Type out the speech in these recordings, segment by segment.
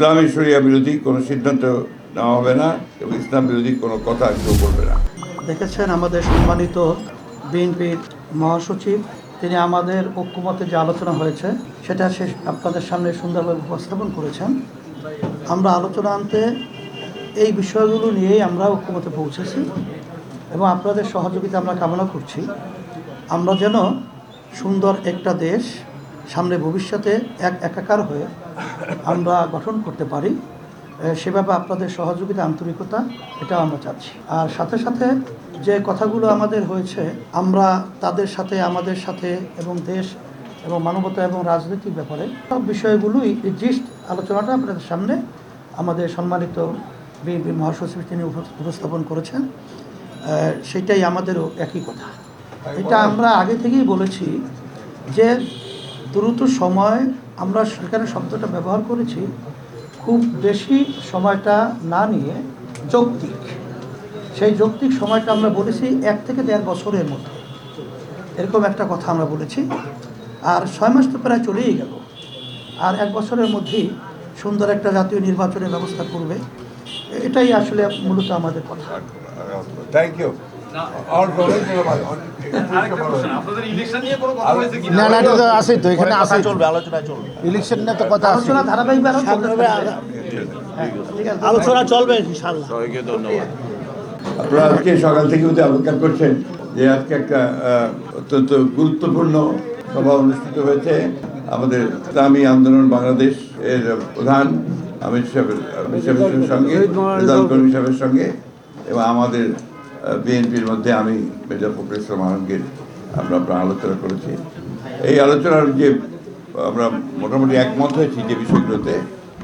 ইসলামী শরিয়া বিরোধী কোনো সিদ্ধান্ত নেওয়া হবে না এবং ইসলাম বিরোধী কোনো কথা কেউ বলবে না। দেখেছেন আমাদের সম্মানিত বিএনপির মহাসচিব, তিনি আমাদের ঐক্যমতে যে আলোচনা হয়েছে, সেটা সে আপনাদের সামনে সুন্দরভাবে উপস্থাপন করেছেন। আমরা আলোচনা আনতে এই বিষয়গুলো নিয়েই আমরা ঐক্যমতে পৌঁছেছি এবং আপনাদের সহযোগিতা আমরা কামনা করছি। আমরা যেন সুন্দর একটা দেশ সামনে ভবিষ্যতে এক একাকার হয়ে আমরা গঠন করতে পারি সেভাবে আপনাদের সহযোগিতা আন্তরিকতা এটাও আমরা চাচ্ছি। আর সাথে সাথে যে কথাগুলো আমাদের হয়েছে আমরা তাদের সাথে আমাদের সাথে এবং দেশ এবং মানবতা এবং রাজনৈতিক ব্যাপারে সব বিষয়গুলোই এই জিস্ট আলোচনাটা আপনাদের সামনে আমাদের সম্মানিত বিএনপি মহাসচিব তিনি উপ- উপস্থাপন করেছেন। সেটাই আমাদেরও একই কথা। এটা আমরা আগে থেকেই বলেছি যে দ্রুত সময় আমরা সেখানে শব্দটা ব্যবহার করেছি, খুব বেশি সময়টা না নিয়ে যৌক্তিক। সেই যৌক্তিক সময়টা আমরা বলেছি এক থেকে দেড় বছরের মধ্যে। এরকম একটা কথা আমরা বলেছি। আর ছয় মাস তো প্রায় চলেই গেল। আর এক বছরের মধ্যেই সুন্দর একটা জাতীয় নির্বাচনের ব্যবস্থা করবে। এটাই আসলে মূলত আমাদের কথা। থ্যাংক ইউ আপনাদের ইলেকশন নিয়ে কোনো কথা হয়েছে কি না না এটা তো আছে তো এখানে আছে চলবে আলোচনা চলবে। ইলেকশন নিয়ে তো কথা আলোচনা ধারাবাহিকভাবে চলতে থাকবে। হ্যাঁ, ঠিক আছে। আলোচনা চলবে ইনশাল্লাহ সবাইকে ধন্যবাদ। আপনারা আজকে সকাল থেকে উঠে অপেক্ষা করছেন যে আজকে একটা অত্যন্ত গুরুত্বপূর্ণ সভা অনুষ্ঠিত হয়েছে। আমাদের ইসলামী আন্দোলন বাংলাদেশ এর প্রধান আমির সাহেবের আমির সঙ্গে সঙ্গে এবং আমাদের বিএনপির মধ্যে আমি মেজর ফখরুল ইসলাম আমরা আলোচনা করেছি। এই আলোচনার যে, আমরা মোটামুটি একমত হয়েছি যে বিষয়গুলোতে,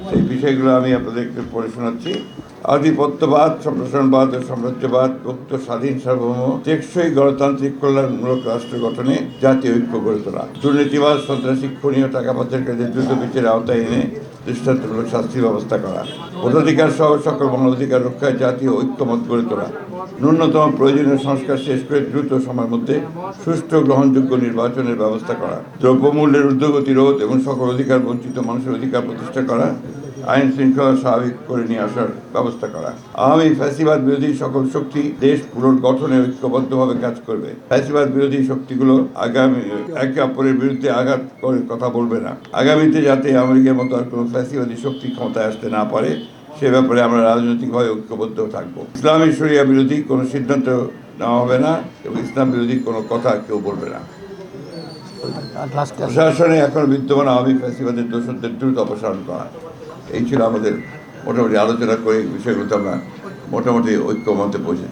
সেই বিষয়গুলো আমি আপনাদেরকে পড়ে শোনাচ্ছি। আধিপত্যবাদ, সম্প্রসারণবাদ ও সাম্রাজ্যবাদ মুক্ত স্বাধীন সার্বভৌম, টেকসই গণতান্ত্রিক কল্যাণমূলক রাষ্ট্র গঠনে জাতীয় ঐক্য গড়ে তোলা। দুর্নীতিবাদ সন্ত্রাসী খুনীয় টাকা পাচারকারীদের দ্রুত বিচারের আওতায় এনে দৃষ্টান্তমূলক শাস্তির ব্যবস্থা করা। ভোটাধিকার সহ সকল মানবাধিকার রক্ষায় জাতীয় ঐক্যমত গড়ে তোলা। ন্যূনতম প্রয়োজনীয় সংস্কার শেষ করে দ্রুত সময়ের মধ্যে সুষ্ঠু গ্রহণযোগ্য নির্বাচনের ব্যবস্থা করা। দ্রব্যমূল্যের ঊর্ধ্বগতি রোধ এবং সকল অধিকার বঞ্চিত মানুষের অধিকার প্রতিষ্ঠা করা। আইন শৃঙ্খলা স্বাভাবিক করে নিয়ে আসার ব্যবস্থা করা। আওয়ামী ফ্যাসিবাদ বিরোধী সকল শক্তি দেশ পুনর্গঠনে ঐক্যবদ্ধভাবে কাজ করবে। ফ্যাসিবাদ বিরোধী শক্তিগুলো আগামী একে অপরের বিরুদ্ধে আঘাত করে কথা বলবে না। আগামীতে যাতে আমেরিকার মতো আর কোনো ফ্যাসিবাদী শক্তি ক্ষমতায় আসতে না পারে সে ব্যাপারে আমরা রাজনৈতিকভাবে ঐক্যবদ্ধ থাকব। ইসলামী শরিয়া বিরোধী কোনো সিদ্ধান্ত নেওয়া হবে না এবং ইসলাম বিরোধী কোনো কথা কেউ বলবে না। প্রশাসনে এখন বিদ্যমান আওয়ামী ফ্যাসিবাদের দোষদের দ্রুত অপসারণ করা। এই ছিল আমাদের মোটামুটি আলোচনা করে বিষয়গুলোতে আমরা মোটামুটি ঐক্যমতে পৌঁছেছি